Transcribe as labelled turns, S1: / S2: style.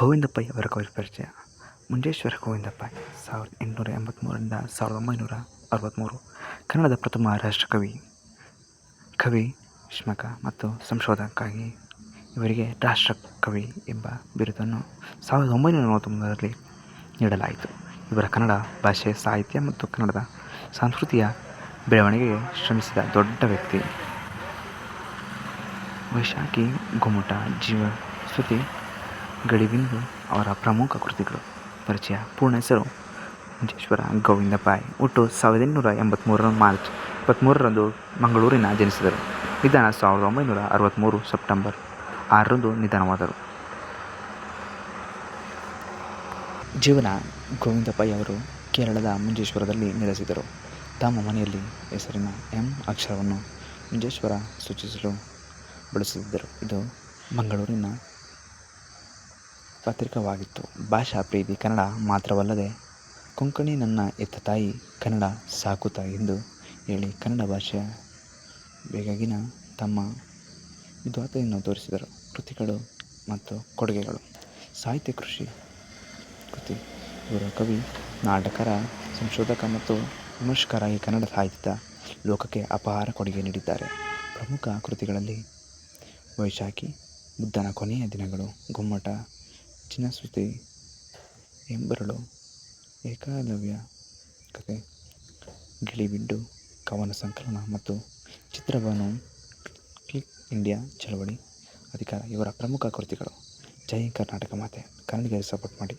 S1: ಗೋವಿಂದ ಪೈ ಅವರ ಕವಿ ಪರಿಚಯ. ಮುಂಜೇಶ್ವರ ಗೋವಿಂದಪ್ಪ ಸಾವಿರದ ಎಂಟುನೂರ ಎಂಬತ್ತ್ಮೂರರಿಂದ ಸಾವಿರದ ಒಂಬೈನೂರ ಅರವತ್ತ್ಮೂರು ಕನ್ನಡದ ಪ್ರಥಮ ರಾಷ್ಟ್ರಕವಿ, ಕವಿ ಶ್ಮಕ ಮತ್ತು ಸಂಶೋಧಕಕ್ಕಾಗಿ ಇವರಿಗೆ ರಾಷ್ಟ್ರಕವಿ ಎಂಬ ಬಿರುದನ್ನು ಸಾವಿರದ ಒಂಬೈನೂರ ನಲವತ್ತೊಂಬತ್ತರಲ್ಲಿ ನೀಡಲಾಯಿತು. ಇವರ ಕನ್ನಡ ಭಾಷೆ, ಸಾಹಿತ್ಯ ಮತ್ತು ಕನ್ನಡದ ಸಂಸ್ಕೃತಿಯ ಬೆಳವಣಿಗೆಗೆ ಶ್ರಮಿಸಿದ ದೊಡ್ಡ ವ್ಯಕ್ತಿ. ವೈಶಾಖಿ, ಗುಮ್ಮಟ ಜೀವಶ್ರುತಿ ಗಳಿಬಿಂದು ಅವರ ಪ್ರಮುಖ ಕೃತಿಗಳು. ಪರಿಚಯ, ಪೂರ್ಣ ಹೆಸರು ಮಂಜೇಶ್ವರ ಗೋವಿಂದ ಪಾಯ್. ಹುಟ್ಟು ಸಾವಿರದ ಎಂಟುನೂರ ಎಂಬತ್ತ್ಮೂರರ ಮಾರ್ಚ್ ಇಪ್ಪತ್ತ್ಮೂರರಂದು ಮಂಗಳೂರಿನ ಜನಿಸಿದರು. ನಿಧನ ಸಾವಿರದ ಒಂಬೈನೂರ ಅರವತ್ತ್ಮೂರು ಸೆಪ್ಟೆಂಬರ್ ಆರರಂದು ನಿಧನವಾದರು. ಜೀವನ ಗೋವಿಂದ ಪೈ ಅವರು ಕೇರಳದ ಮಂಜೇಶ್ವರದಲ್ಲಿ ನೆಲೆಸಿದರು. ತಮ್ಮ ಮನೆಯಲ್ಲಿ ಹೆಸರಿನ ಎಂ ಅಕ್ಷರವನ್ನು ಮಂಜೇಶ್ವರ ಸೂಚಿಸಲು ಬಳಸುತ್ತಿದ್ದರು. ಇದು ಮಂಗಳೂರಿನ ಪತ್ರಿಕವಾಗಿತ್ತು. ಭಾಷಾ ಪ್ರೀತಿ ಕನ್ನಡ ಮಾತ್ರವಲ್ಲದೆ ಕೊಂಕಣಿ ನನ್ನ ಹೆತ್ತ ತಾಯಿ ಕನ್ನಡ ಸಾಕುತ ಎಂದು ಹೇಳಿ ಕನ್ನಡ ಭಾಷೆ ಬೇಗಗಿನ ತಮ್ಮ ವಿದ್ವತ್ತೆಯನ್ನು ತೋರಿಸಿದರು. ಕೃತಿಗಳು ಮತ್ತು ಕೊಡುಗೆಗಳು. ಸಾಹಿತ್ಯ ಕೃಷಿ ಕೃತಿ. ಇವರು ಕವಿ, ನಾಟಕರ ಸಂಶೋಧಕ ಮತ್ತು ವಿಮರ್ಶಕರಾಗಿ ಕನ್ನಡ ಸಾಹಿತ್ಯದ ಲೋಕಕ್ಕೆ ಅಪಾರ ಕೊಡುಗೆ ನೀಡಿದ್ದಾರೆ. ಪ್ರಮುಖ ಕೃತಿಗಳಲ್ಲಿ ವೈಶಾಖಿ, ಬುದ್ಧನ ಕೊನೆಯ ದಿನಗಳು, ಗುಮ್ಮಟ ಚಿನ್ನಸ್ಮೃತಿ ಎಂಬರಳು, ಏಕಲವ್ಯ ಕಥೆ ಗಿಳಿಬಿಂಡು ಕವನ ಸಂಕಲನ ಮತ್ತು ಚಿತ್ರವನ್ನು ಕ್ಲಿಕ್ ಇಂಡಿಯಾ ಚಳವಳಿ, ಅಧಿಕಾರ, ಇವರ ಪ್ರಮುಖ ಕೃತಿಗಳು. ಜೈ ಕರ್ನಾಟಕ ಮಾತೆ, ಕನ್ನಡಿಗರಿಗೆ ಸಪೋರ್ಟ್ ಮಾಡಿ.